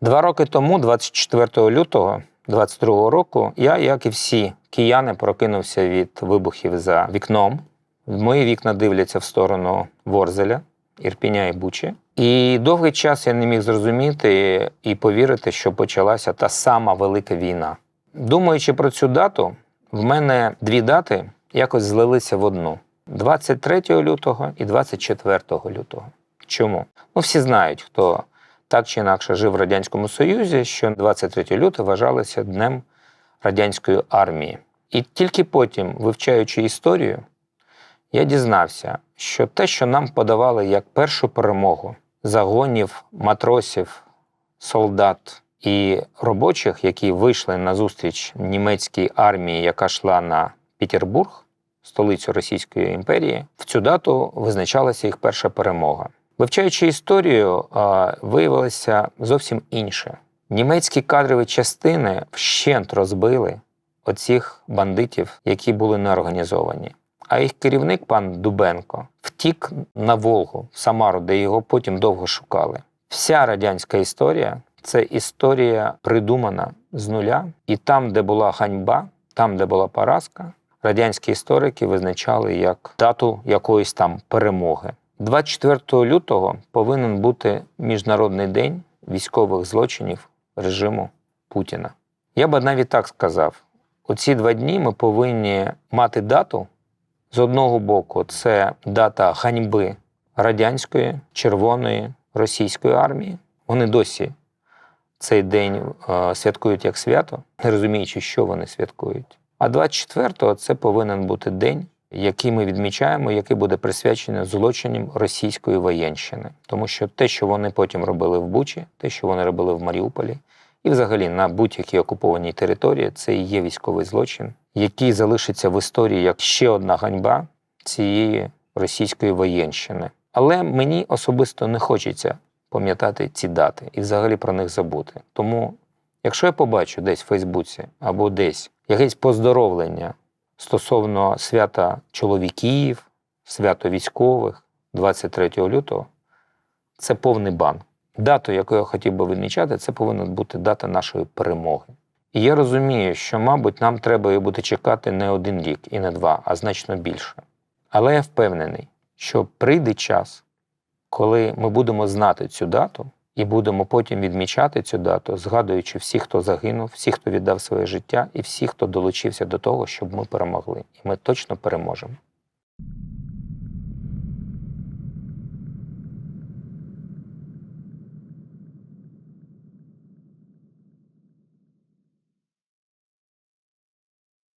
Два роки тому, 24 лютого 22 року, я, як і всі кияни, прокинувся від вибухів за вікном. Мої вікна дивляться в сторону Ворзеля, Ірпіня і Бучі. І довгий час я не міг зрозуміти і повірити, що почалася та сама велика війна. Думаючи про цю дату, в мене дві дати якось злилися в одну: 23 лютого і 24 лютого. Чому? Ну, всі знають, хто так чи інакше жив в Радянському Союзі, що 23 лютого вважалося днем радянської армії. І тільки потім, вивчаючи історію, я дізнався, що те, що нам подавали як першу перемогу загонів, матросів, солдат і робочих, які вийшли на зустріч німецькій армії, яка йшла на Петербург, столицю Російської імперії, в цю дату визначалася їх перша перемога. Вивчаючи історію, виявилося зовсім інше. Німецькі кадрові частини вщент розбили оцих бандитів, які були неорганізовані. А їх керівник, пан Дубенко, втік на Волгу, в Самару, де його потім довго шукали. Вся радянська історія це історія придумана з нуля, і там, де була ганьба, там, де була поразка, радянські історики визначали як дату якоїсь там перемоги. 24 лютого повинен бути Міжнародний день військових злочинів режиму Путіна. Я би навіть так сказав: оці два дні ми повинні мати дату. З одного боку, це дата ганьби радянської, червоної, російської армії. Вони досі цей день е, святкують як свято, не розуміючи, що вони святкують. А 24-го це повинен бути день, який ми відмічаємо, який буде присвячений злочинам російської воєнщини. Тому що те, що вони потім робили в Бучі, те, що вони робили в Маріуполі, і взагалі на будь-якій окупованій території, це і є військовий злочин, який залишиться в історії як ще одна ганьба цієї російської воєнщини. Але мені особисто не хочеться пам'ятати ці дати і взагалі про них забути. Тому, якщо я побачу десь в Фейсбуці або десь якесь поздоровлення стосовно свята чоловіків, свято військових 23 лютого, це повний бан. Дату, яку я хотів би відмічати, це повинна бути дата нашої перемоги. І я розумію, що, мабуть, нам треба її буде чекати не один рік і не два, а значно більше. Але я впевнений, що прийде час, коли ми будемо знати цю дату і будемо потім відмічати цю дату, згадуючи всіх, хто загинув, всіх, хто віддав своє життя, і всіх, хто долучився до того, щоб ми перемогли. І ми точно переможемо.